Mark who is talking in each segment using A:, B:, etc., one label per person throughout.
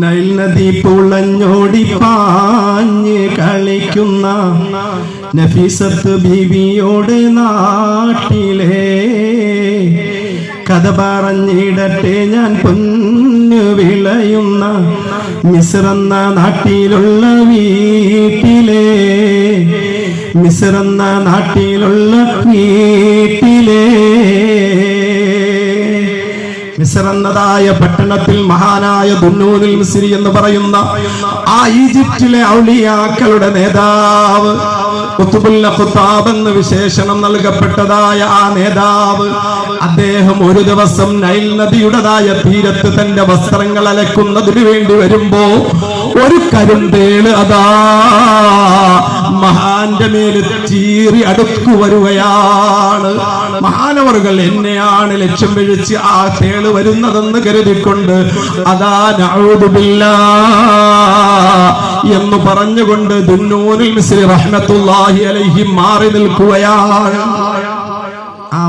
A: Nile നദി പുളഞ്ഞോടി പാഞ്ഞ് കളിക്കുന്ന നഫീസത്ത് ബീവിയോട് നാട്ടിലേ. കഥ പറഞ്ഞിടട്ടെ ഞാൻ പൊന്നു വിളയുന്ന മിസ്റെന്ന നാട്ടിലുള്ള വീട്ടിലെ. മിസ്റെന്ന നാട്ടിലുള്ള വീട്ടിലെ മിസർ പട്ടണത്തിൽ മഹാനായ ദുന്നൂനിൽ മിസ്രി എന്ന് പറയുന്ന ആ ഈജിപ്തിലെ ഔലിയാക്കളുടെ നേതാവ് വിശേഷണം നൽകപ്പെട്ടതായ ആ നേതാവ് അദ്ദേഹം ഒരു ദിവസം നൈൽ നദിയുടേതായ തീരത്ത് തന്റെ വസ്ത്രങ്ങൾ അലക്കുന്നതിന് വേണ്ടി വരുമ്പോ ഒരു കരുന്തേൾ അതാ മഹാന്റെ മേൽ ചീറി അടുക്കു വരുകയാണ്. മഹാനവറുകൾ എന്നെയാണ് ലക്ഷ്യം വിഴിച്ച് ആ തേൾ വരുന്നതെന്ന് കരുതിക്കൊണ്ട് അതാ നഴുതുമില്ല എന്ന് പറഞ്ഞുകൊണ്ട് ദുന്നൂനിൽ മിസ്ലി റഹ്മത്തുല്ലാഹി അലൈഹി മാറി നിൽക്കുകയാണ്.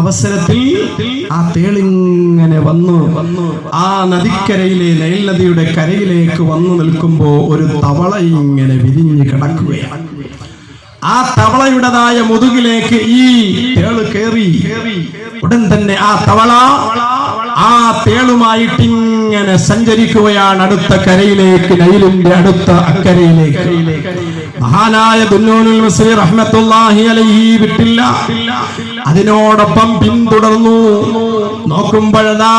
A: അവസരത്തിൽ ആ തേളിങ്ങനെ വന്നു. ആ നദിക്കരയിലെ നൈൽ നദിയുടെ കരയിലേക്ക് വന്നു നിൽക്കുമ്പോ ഒരു തവള ഇങ്ങനെ വിരിഞ്ഞ് കിടക്കുകയാണ്. ആ തവളയുടേതായ മുതുകിലേക്ക് ഈ തേൾ കയറി ഉടൻ തന്നെ ആ തവള ആ തേളുമായിട്ട് ഇങ്ങനെ സഞ്ചരിക്കുകയാണ് അടുത്ത കരയിലേക്ക് നൈലിന്റെ അടുത്ത അക്കരയിലേക്ക്. മഹാനായ ദുന്നൂനുൽ മസീർ റഹ്മത്തുള്ളാഹി അലൈഹി വിട്ടില്ല. അതിനോടൊപ്പം പിന്തുടർന്നു. നോക്കുമ്പോഴതാ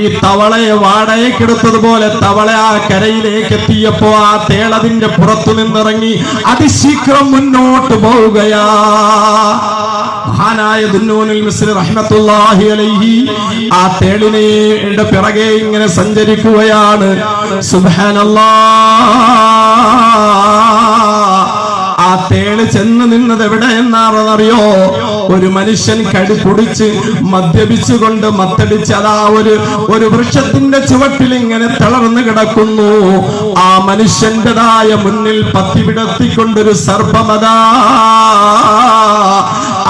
A: ഈ തവളയെ വാടകയ്ക്കെടുത്തതുപോലെ തവള ആ കരയിലേക്ക് എത്തിയപ്പോ ആ തേളതിന്റെ പുറത്തു നിന്നിറങ്ങി അതിശീഘ്രം മുന്നോട്ട് പോവുകയാ. മഹാനായ ദുന്നൂനിൽ മിസ്ലി റഹ്മത്തുല്ലാഹി അലൈഹി ആ തേളിനെയുടെ പിറകെ ഇങ്ങനെ സഞ്ചരിക്കുകയാണ്. സുബ്ഹാനല്ലാഹ് ആ തേൾ ചെന്ന് നിന്നത് എവിടെ എന്നാണെന്നറിയോ? ഒരു മനുഷ്യൻ കടി കുടിച്ച് മദ്യപിച്ചുകൊണ്ട് മത്തടിച്ച് അതാ ഒരു ഒരു വൃക്ഷത്തിന്റെ ചുവട്ടിൽ ഇങ്ങനെ തളർന്നു കിടക്കുന്നു. ആ മനുഷ്യന്റെതായ മുന്നിൽ പത്തി വിടത്തിക്കൊണ്ടൊരു സർപ്പമതാ.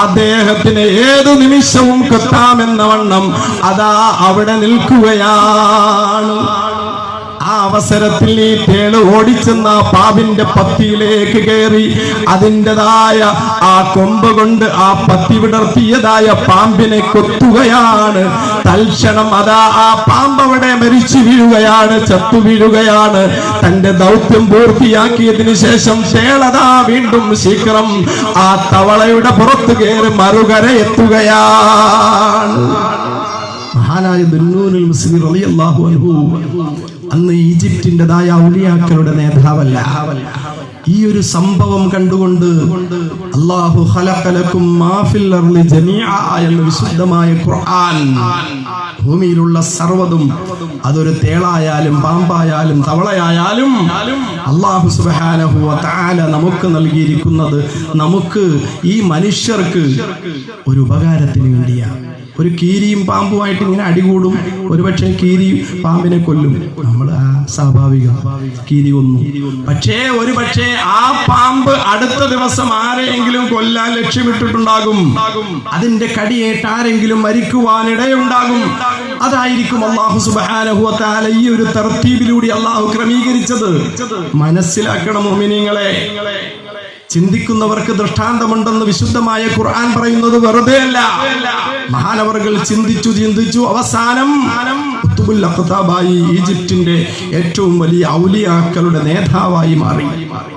A: അദ്ദേഹത്തിന് ഏതു നിമിഷവും കൊത്താമെന്ന വണ്ണം അതാ അവിടെ നിൽക്കുകയാണ്. ആ അവസരത്തിൽ ഈ തേൾ ഓടിച്ചെന്ന പാവിന്റെ പത്തിയിലേക്ക് കയറി. അതിന്റെതായ ആ കൊമ്പ് കൊണ്ട് ആ പത്തി വിടർത്തിയതായ പാമ്പിനെ കൊത്തുകയാണ്. തൽക്ഷണം അതാ ആ പാമ്പ് അവിടെ മരിച്ചു വീഴുകയാണ് ചത്തു വീഴുകയാണ്. തന്റെ ദൗത്യം പൂർത്തിയാക്കിയതിനു ശേഷം തേളതാ വീണ്ടും ശീഘ്രം ആ തവളയുടെ പുറത്തു കയറി മറുകര എത്തുകയാണ്. മഹാനായ ദുന്നൂരിൽ മുസ്ലിം റളിയല്ലാഹു അൻഹു അന്ന് ഈജിപ്തിന്റെതായ ഔലിയാക്കളുടെ നേതാവല്ല. ഈ ഒരു സംഭവം കണ്ടുകൊണ്ട് അല്ലാഹു ഖലഖലക്കും മാഫിൽ വിശുദ്ധമായ ഖുർആൻ ഭൂമിയിലുള്ള സർവതും അതൊരു തേളായാലും പാമ്പായാലും തവളയായാലും അള്ളാഹു സുബ്ഹാനഹു താല നമുക്ക് നൽകിയിരിക്കുന്നത് നമുക്ക് ഈ മനുഷ്യർക്ക് ഒരു ഉപകാരത്തിന് വേണ്ടിയാണ്. ഒരു കീരിയും പാമ്പുമായിട്ട് ഇങ്ങനെ അടികൂടും. ഒരുപക്ഷെ കീരി പാമ്പിനെ കൊല്ലും. നമ്മൾ ആ സ്വാഭാവികം. കീരി കൊന്നു. പക്ഷേ ഒരു പക്ഷേ ആ പാമ്പ് അടുത്ത ദിവസം ആരെയെങ്കിലും കൊല്ലാൻ ലക്ഷ്യമിട്ടിട്ടുണ്ടാകും. അതിന്റെ കടിയേറ്റ് ആരെങ്കിലും മരിക്കുവാനിടയുണ്ടാകും. അതായിരിക്കും അള്ളാഹു സുബാനഹു താല ഈ ഒരു തർത്തീബിലൂടെ അള്ളാഹു ക്രമീകരിച്ചത്. മനസ്സിലാക്കണം മോമിനിങ്ങളെ. ചിന്തിക്കുന്നവർക്ക് ദൃഷ്ടാന്തമുണ്ടെന്ന് വിശുദ്ധമായ ഖുർആൻ പറയുന്നത് വെറുതെ അല്ല മഹാനവറുകൾ ചിന്തിച്ചു ചിന്തിച്ചു അവസാനം ഈജിപ്തിന്റെ ഏറ്റവും വലിയ ഔലിയാക്കളുടെ നേതാവായി മാറി മാറി.